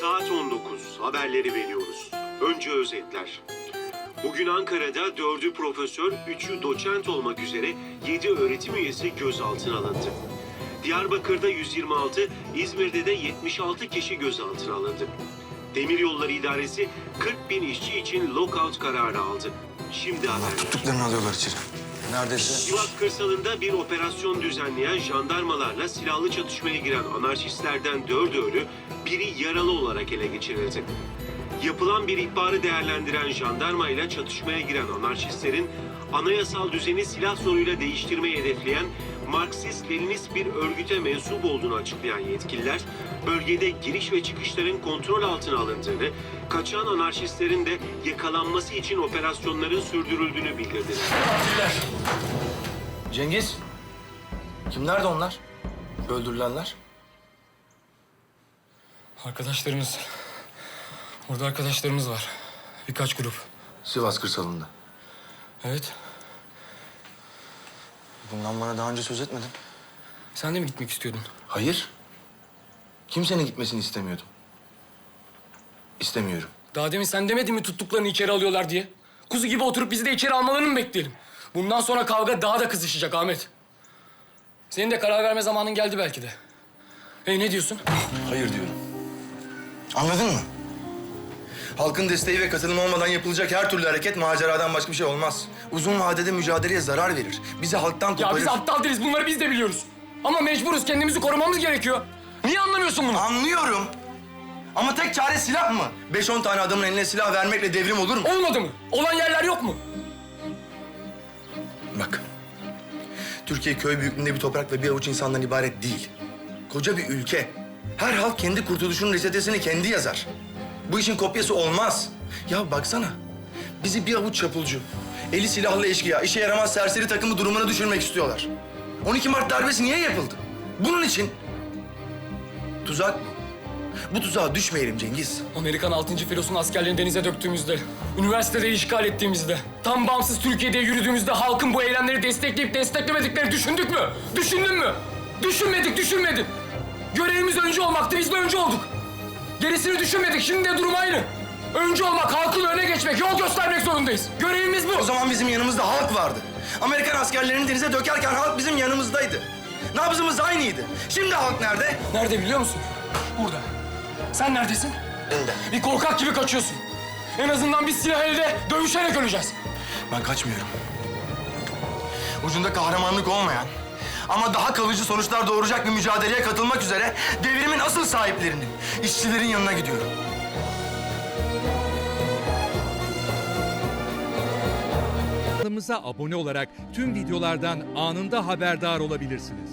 Saat 19. Haberleri veriyoruz. Önce özetler. Bugün Ankara'da dördü profesör, üçü doçent olmak üzere 7 öğretim üyesi gözaltına alındı. Diyarbakır'da 126, İzmir'de de 76 kişi gözaltına alındı. Demiryolları İdaresi 40 bin işçi için lockout kararı aldı. Şimdi haberler. Tuttuklarını alıyorlar içeri. Neredeyse... Sivas kırsalında bir operasyon düzenleyen jandarmalarla silahlı çatışmaya giren anarşistlerden dördü ölü, biri yaralı olarak ele geçirildi. Yapılan bir ihbarı değerlendiren jandarma ile çatışmaya giren anarşistlerin anayasal düzeni silah zoruyla değiştirmeyi hedefleyen Marksist-Leninist bir örgüte mensup olduğunu açıklayan yetkililer, bölgede giriş ve çıkışların kontrol altına alındığını, kaçan anarşistlerin de yakalanması için operasyonların sürdürüldüğünü bildirdiler. Cengiz. Kimlerdi onlar? Öldürülenler. Arkadaşlarımız. Orada arkadaşlarımız var. Birkaç grup. Sivas kırsalında. Evet. Bundan bana daha önce söz etmedin. Sen de mi gitmek istiyordun? Hayır. Kimsenin gitmesini istemiyordum. İstemiyorum. Daha demin sen demedin mi tuttuklarını içeri alıyorlar diye? Kuzu gibi oturup bizi de içeri almalarını mı bekleyelim? Bundan sonra kavga daha da kızışacak Ahmet. Senin de karar verme zamanın geldi belki de. Hey ne diyorsun? Hayır diyorum. Anladın mı? Halkın desteği ve katılımı olmadan yapılacak her türlü hareket maceradan başka bir şey olmaz. Uzun vadede mücadeleye zarar verir. Bizi halktan Ya koparır. biz aptal değiliz bunları biz de biliyoruz. Ama mecburuz kendimizi korumamız gerekiyor. Niye anlamıyorsun bunu? Anlıyorum. Ama tek çare silah mı? Beş on tane adamın eline silah vermekle devrim olur mu? Olmadı mı? Olan yerler yok mu? Bak. Türkiye köy büyüklüğünde bir toprak ve bir avuç insandan ibaret değil. Koca bir ülke. Her halk kendi kurtuluşunun reçetesini kendi yazar. Bu işin kopyası olmaz. Ya baksana. Bizi bir avuç çapulcu, eli silahlı eşkıya, işe yaramaz serseri takımı durumuna düşürmek istiyorlar. 12 Mart darbesi niye yapıldı? Bunun için. Tuzak bu. Bu tuzağa düşmeyelim Cengiz. Amerikan 6. filosunu askerlerini denize döktüğümüzde, üniversiteleri işgal ettiğimizde, tam bağımsız Türkiye'de yürüdüğümüzde halkın bu eylemleri destekleyip desteklemedikleri düşündük mü? Düşündün mü? Düşünmedik, düşünmedin. Görevimiz önce olmaktı, biz de önce olduk. Gerisini düşünmedik, şimdi de durum aynı. Önce olmak, halkın öne geçmek, yol göstermek zorundayız. Görevimiz O bu. zaman bizim yanımızda halk vardı. Amerikan askerlerini denize dökerken halk bizim yanımızdaydı. Nabzımız aynıydı. Şimdi halk nerede? Nerede biliyor musun? Burada. Sen neredesin? Önde. Bir korkak gibi kaçıyorsun. En azından biz silah elde dövüşerek öleceğiz. Ben kaçmıyorum. Ucunda kahramanlık olmayan ama daha kalıcı sonuçlar doğuracak bir mücadeleye katılmak üzere devrimin asıl sahiplerinin, işçilerin yanına gidiyorum. Kanalımıza abone olarak tüm videolardan anında haberdar olabilirsiniz.